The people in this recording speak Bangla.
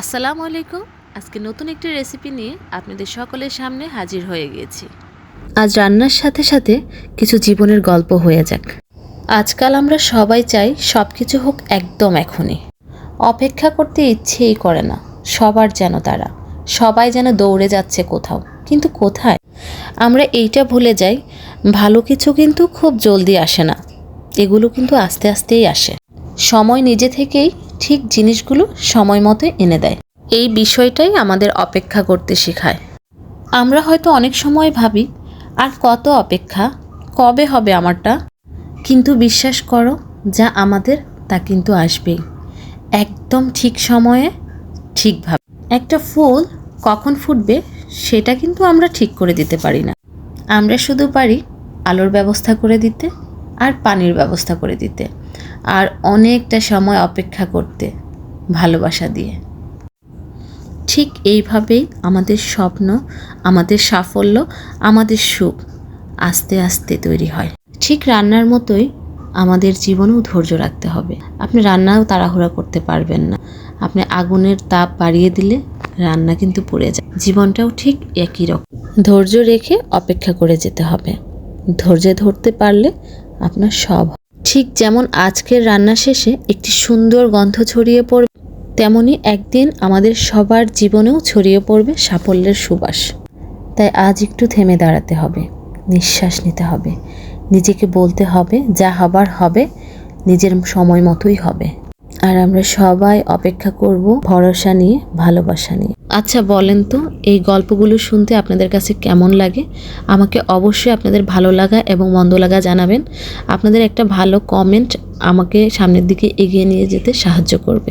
আসসালামু আলাইকুম। আজকে নতুন একটি রেসিপি নিয়ে আপনাদের সকলের সামনে হাজির হয়ে গিয়েছি। আজ রান্নার সাথে সাথে কিছু জীবনের গল্প হয়ে যাক। আজকাল আমরা সবাই চাই সব কিছু হোক একদম এখনই। অপেক্ষা করতে ইচ্ছেই করে না, সবার যেন তারা। সবাই যেন দৌড়ে যাচ্ছে কোথাও, কিন্তু কোথায়? আমরা এইটা ভুলে যাই, ভালো কিছু কিন্তু খুব জলদি আসে না। এগুলো কিন্তু আস্তে আস্তেই আসে। সময় নিজে থেকেই ঠিক জিনিসগুলো সময় মতো এনে দেয়। এই বিষয়টাই আমাদের অপেক্ষা করতে শেখায়। আমরা হয়তো অনেক সময় ভাবি, আর কত অপেক্ষা? কবে হবে আমারটা? কিন্তু বিশ্বাস করো, যা আমাদের তা কিন্তু আসবেই। একদম ঠিক সময়ে ঠিকভাবে একটা ফুল কখন ফুটবে, সেটা কিন্তু আমরা ঠিক করে দিতে পারি না। আমরা শুধু পারি আলোর ব্যবস্থা করে দিতে। আর পানির ব্যবস্থা করে দিতে। আর অনেকটা সময় অপেক্ষা করতে, ভালোবাসা দিয়ে। ঠিক এইভাবেই আমাদের স্বপ্ন, আমাদের সাফল্য, আমাদের সুখ আস্তে আস্তে তৈরি হয়। ঠিক রান্নার মতোই আমাদের জীবনেও ধৈর্য রাখতে হবে। আপনি রান্নাও তাড়াহুড়া করতে পারবেন না। আপনি আগুনের তাপ বাড়িয়ে দিলে রান্না কিন্তু পুড়ে যায়। জীবনটাও ঠিক একই রকম। ধৈর্য রেখে অপেক্ষা করে যেতে হবে। ধৈর্য ধরতে পারলে আপনার সব। ঠিক যেমন আজকের রান্না শেষে একটি সুন্দর গন্ধ ছড়িয়ে পড়বে, তেমনি একদিন আমাদের সবার জীবনেও ছড়িয়ে পড়বে সাফল্যের সুবাস। তাই আজ একটু থেমে দাঁড়াতে হবে, নিঃশ্বাস নিতে হবে। নিজেকে বলতে হবে যা হবার হবে, নিজের সময় মতোই হবে। আর আমরা সবাই অপেক্ষা করব ভরসা নিয়ে, ভালোবাসা নিয়ে। আচ্ছা বলেন তো, এই গল্পগুলো শুনতে আপনাদের কাছে কেমন লাগে? আমাকে অবশ্যই আপনাদের ভালো লাগা এবং মন্দ লাগা জানাবেন। আপনাদের একটা ভালো কমেন্ট আমাকে সামনের দিকে এগিয়ে নিয়ে যেতে সাহায্য করবে।